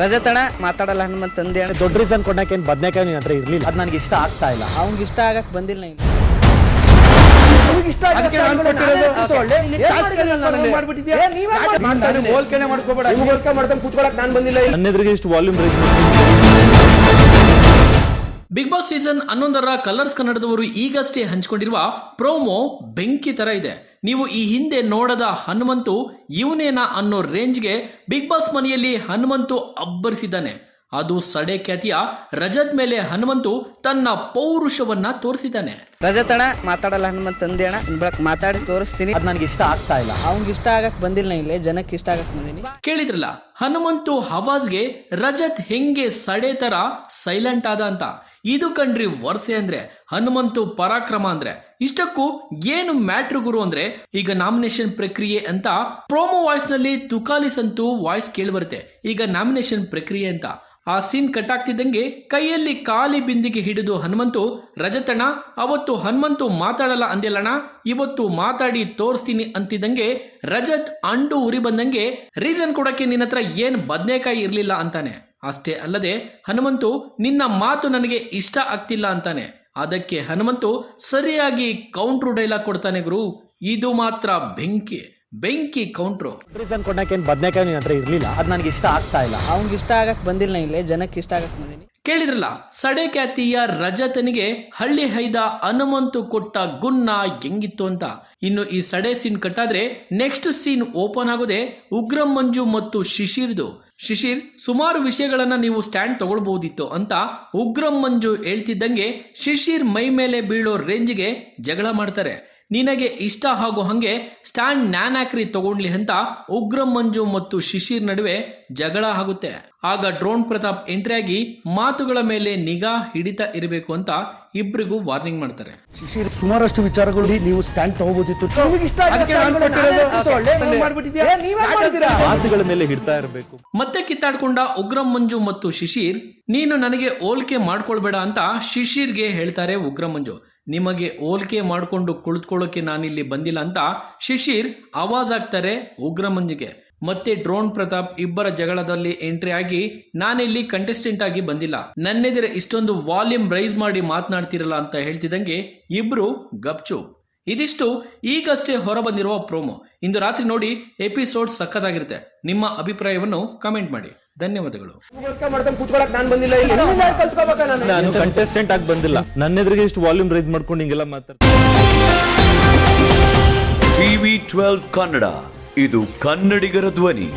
ರಜತಣ ಮಾತಾಡಲ್ಲ ಹನುಮಂತ ತಂದೆ. ಅಣ್ಣ ದೊಡ್ಡ ರೀಸನ್ ಕೊಡಕ್ಕೆ ಏನು ಬದನೆಕಾಯಿ ನಿನ್ನ ಹತ್ರ ಇರಲಿಲ್ಲ? ಅದು ನನಗೆ ಇಷ್ಟ ಆಗ್ತಾ ಇಲ್ಲ. ಅವ್ನಿಗೆ ಇಷ್ಟ ಆಗಕ್ ಬಂದಿಲ್ಲ ಇಲ್ಲ ಹೋಲ್ಕೆನೆ ಮಾಡ್ಕೋಬೇಡ. ಹೋಲ್ಕೆ ಮಾಡ್ಕೊಂಡು ಕೂತ್ಕೊಳಕ್ ನಾನು ಬಂದಿಲ್ಲ ಇಲ್ಲಿ. ನನ್ನ ಎದುರಿಗೆ ಇಷ್ಟು volume rise Bigg Boss season ಹನ್ನೊಂದರ ಕಲರ್ಸ್ ಕನ್ನಡದವರು ಈಗಷ್ಟೇ ಹಂಚಿಕೊಂಡಿರುವ ಪ್ರೋಮೋ ಬೆಂಕಿ ತರ ಇದೆ. ನೀವು ಈ ಹಿಂದೆ ನೋಡದ ಹನುಮಂತು ಇವನೇನಾ ಅನ್ನೋ ರೇಂಜ್ಗೆ ಬಿಗ್ ಬಾಸ್ ಮನೆಯಲ್ಲಿ ಹನುಮಂತು ಅಬ್ಬರಿಸಿದ್ದಾನೆ. ಅದು ಸಡೆ ಖ್ಯಾತಿಯ ರಜತ್ ಮೇಲೆ ಹನುಮಂತು ತನ್ನ ಪೌರುಷವನ್ನ ತೋರಿಸಿದ್ದಾನೆ. ರಜತಣ ಮಾತಾಡಲ್ಲ ಹನುಮಂತ ತಂದೆ ಅಣ್ಣ. ಇನ್ ಬಳಕ್ ಮಾತಾಡಿ ತೋರಿಸ್ತೀನಿ. ಅದು ನನಗೆ ಇಷ್ಟ ಆಗ್ತಾ ಇಲ್ಲ. ಅವ್ನಿಗೆ ಇಷ್ಟ ಆಗಕ್ ಬಂದಿಲ್ಲ ಇಲ್ಲೇ. ಜನಕ್ಕೆ ಇಷ್ಟ ಆಗಕ್ ಬಂದಿನಿ. ಕೇಳಿದ್ರಲ್ಲ ಹನುಮಂತು ಹವಾಜ್ಗೆ ರಜತ್ ಹೆಂಗೆ ಸಡೆ ತರ ಸೈಲೆಂಟ್ ಆದ ಅಂತ. ಇದು ಕಣ್ರಿ ವರ್ಸೆ ಅಂದ್ರೆ, ಹನುಮಂತು ಪರಾಕ್ರಮ ಅಂದ್ರೆ. ಇಷ್ಟಕ್ಕೂ ಏನು ಮ್ಯಾಟ್ರ್ ಗುರು ಅಂದ್ರೆ, ಈಗ ನಾಮಿನೇಷನ್ ಪ್ರಕ್ರಿಯೆ ಅಂತ ಪ್ರೋಮೋ ವಾಯ್ಸ್ನಲ್ಲಿ ತುಕಾಲಿಸ್ ಅಂತೂ ವಾಯ್ಸ್ ಕೇಳಿಬರುತ್ತೆ ಈಗ ನಾಮಿನೇಷನ್ ಪ್ರಕ್ರಿಯೆ ಅಂತ. ಆ ಸೀನ್ ಕಟ್ ಆಗ್ತಿದ್ದಂಗೆ ಕೈಯಲ್ಲಿ ಖಾಲಿ ಬಿಂದಿಗೆ ಹಿಡಿದು ಹನುಮಂತು, ರಜತಣ್ಣ, ಅವತ್ತು ಹನುಮಂತು ಮಾತಾಡಲ್ಲ ಅಂದಿಲ್ಲಣ್ಣ ಇವತ್ತು ಮಾತಾಡಿ ತೋರಿಸ್ತೀನಿ ಅಂತಿದ್ದಂಗೆ ರಜತ್ ಅಂಡು ಉರಿ ಬಂದಂಗೆ ರೀಸನ್ ಕೊಡಕ್ಕೆ ನಿನ್ನ ಹತ್ರ ಏನ್ ಬದ್ನೇಕಾಯಿ ಇರ್ಲಿಲ್ಲ ಅಂತಾನೆ. ಅಷ್ಟೇ ಅಲ್ಲದೆ ಹನುಮಂತು ನಿನ್ನ ಮಾತು ನನಗೆ ಇಷ್ಟ ಆಗ್ತಿಲ್ಲ ಅಂತಾನೆ. ಅದಕ್ಕೆ ಹನುಮಂತು ಸರಿಯಾಗಿ ಕೌಂಟ್ರು ಡೈಲಾಗ್ ಕೊಡ್ತಾನೆ ಗುರು. ಇದು ಮಾತ್ರ ಬೆಂಕಿ ಬೆಂಕಿ ಕೌಂಟ್ರು ರೀಸನ್ ಕೊಡಕ್ಕೆ ಏನು ಬದನೆಕಾಯಿ ನಿನ್ನ ಹತ್ರ ಇರಲಿಲ್ಲ ಅದು ನನಗೆ ಇಷ್ಟ ಆಗ್ತಾ ಇಲ್ಲ. ಅವ್ನಿಗೆ ಇಷ್ಟ ಆಗಕ್ಕೆ ಬಂದಿಲ್ಲ ಇಲ್ಲೇ ಜನಕ್ಕೆ ಇಷ್ಟ ಆಗಕ್ಕೆ ಬಂದೀನಿ. ಕೇಳಿದ್ರಲ್ಲ, ಸಡೆ ಖ್ಯಾತಿಯ ರಜತನಿಗೆ ಹಳ್ಳಿ ಹೈದ ಹನುಮಂತು ಕೊಟ್ಟ ಗುನ್ನ ಹೆಂಗಿತ್ತು ಅಂತ. ಇನ್ನು ಈ ಸಡೆ ಸೀನ್ ಕಟ್ಟಾದ್ರೆ ನೆಕ್ಸ್ಟ್ ಸೀನ್ ಓಪನ್ ಆಗೋದೆ ಉಗ್ರಂ ಮಂಜು ಮತ್ತು ಶಿಶಿರ್ದು. ಶಿಶಿರ್, ಸುಮಾರು ವಿಷಯಗಳನ್ನ ನೀವು ಸ್ಟ್ಯಾಂಡ್ ತಗೊಳ್ಬಹುದಿತ್ತು ಅಂತ ಉಗ್ರಂ ಮಂಜು ಹೇಳ್ತಿದ್ದಂಗೆ ಶಿಶಿರ್ ಮೈ ಮೇಲೆ ಬೀಳೋ ರೇಂಜ್ಗೆ ಜಗಳ ಮಾಡ್ತಾರೆ. ನಿನಗೆ ಇಷ್ಟ ಹಾಗೂ ಹಂಗೆ ಸ್ಟ್ಯಾಂಡ್ ನ್ಯಾನಾಕ್ರಿ ತಗೊಂಡ್ಲಿ ಅಂತ ಉಗ್ರ ಮಂಜು ಮತ್ತು ಶಿಶಿರ್ ನಡುವೆ ಜಗಳ ಆಗುತ್ತೆ. ಆಗ ಡ್ರೋನ್ ಪ್ರತಾಪ್ ಎಂಟ್ರಿ ಆಗಿ ಮಾತುಗಳ ಮೇಲೆ ನಿಗಾ ಹಿಡಿತಾ ಇರಬೇಕು ಅಂತ ಇಬ್ರಿಗೂ ವಾರ್ನಿಂಗ್ ಮಾಡ್ತಾರೆ. ಶಿಶಿರ್ ಸುಮಾರಷ್ಟು ವಿಚಾರಗಳು ನೀವು ಸ್ಟ್ಯಾಂಡ್ ತಗೋಬೋದಿತ್ತು? ಮಾತುಗಳ ಮೇಲೆ ಹಿಡ್ತಾ ಇರಬೇಕು. ಮತ್ತೆ ಕಿತ್ತಾಡ್ಕೊಂಡ ಉಗ್ರಂ ಮಂಜು ಮತ್ತು ಶಿಶಿರ್ ನೀನು ನನಗೆ ಹೋಲಿಕೆ ಮಾಡ್ಕೊಳ್ಬೇಡ ಅಂತ ಶಿಶಿರ್ಗೆ ಹೇಳ್ತಾರೆ ಉಗ್ರ ಮಂಜು. ನಿಮಗೆ ಹೋಲಿಕೆ ಮಾಡಿಕೊಂಡು ಕುಳಿತುಕೊಳ್ಳೋಕೆ ನಾನಿಲ್ಲಿ ಬಂದಿಲ್ಲ ಅಂತ ಶಿಶಿರ್ ಆವಾಜ್ ಆಗ್ತಾರೆ ಉಗ್ರಮಂಜಿಗೆ. ಮತ್ತೆ ಡ್ರೋನ್ ಪ್ರತಾಪ್ ಇಬ್ಬರ ಜಗಳದಲ್ಲಿ ಎಂಟ್ರಿ ಆಗಿ ನಾನಿಲ್ಲಿ ಕಂಟೆಸ್ಟೆಂಟ್ ಆಗಿ ಬಂದಿಲ್ಲ. ನನ್ನೆದಿರ ಇಷ್ಟೊಂದು ವಾಲ್ಯೂಮ್ ರೈಸ್ ಮಾಡಿ ಮಾತನಾಡ್ತಿರಲ್ಲ ಅಂತ ಹೇಳ್ತಿದ್ದಂಗೆ ಇಬ್ರು ಗಪ್ಚು. ಇದಿಷ್ಟು ಈಗಷ್ಟೇ ಹೊರಬಂದಿರುವ ಪ್ರೋಮೋ. ಇಂದು ರಾತ್ರಿ ನೋಡಿ ಎಪಿಸೋಡ್ ಸಖತ್ತಾಗಿರುತ್ತೆ. ನಿಮ್ಮ ಅಭಿಪ್ರಾಯವನ್ನು ಕಮೆಂಟ್ ಮಾಡಿ. ಧನ್ಯವಾದಗಳು. ನಾನ್ ಬಂದಿಲ್ಲ ಇಲ್ಲಿ. ನಿಮ್ಮಿಂದ ಕಲ್ತ್ಕೋಬೇಕಾ ನಾನು? ನಾನು ಕಂಟೆಸ್ಟೆಂಟ್ ಆಗಿ ಬಂದಿಲ್ಲ. ನನ್ನ ಎದುರಿಗೆ ಇಷ್ಟು ವಾಲ್ಯೂಮ್ ರೈಸ್ ಮಾಡ್ಕೊಂಡು ಹಿಂಗೆಲ್ಲ ಮಾತಾಡ್ತೀನಿ ಟಿವಿ ಟ್ವೆಲ್ವ್ ಕನ್ನಡ. ಇದು ಕನ್ನಡಿಗರ ಧ್ವನಿ.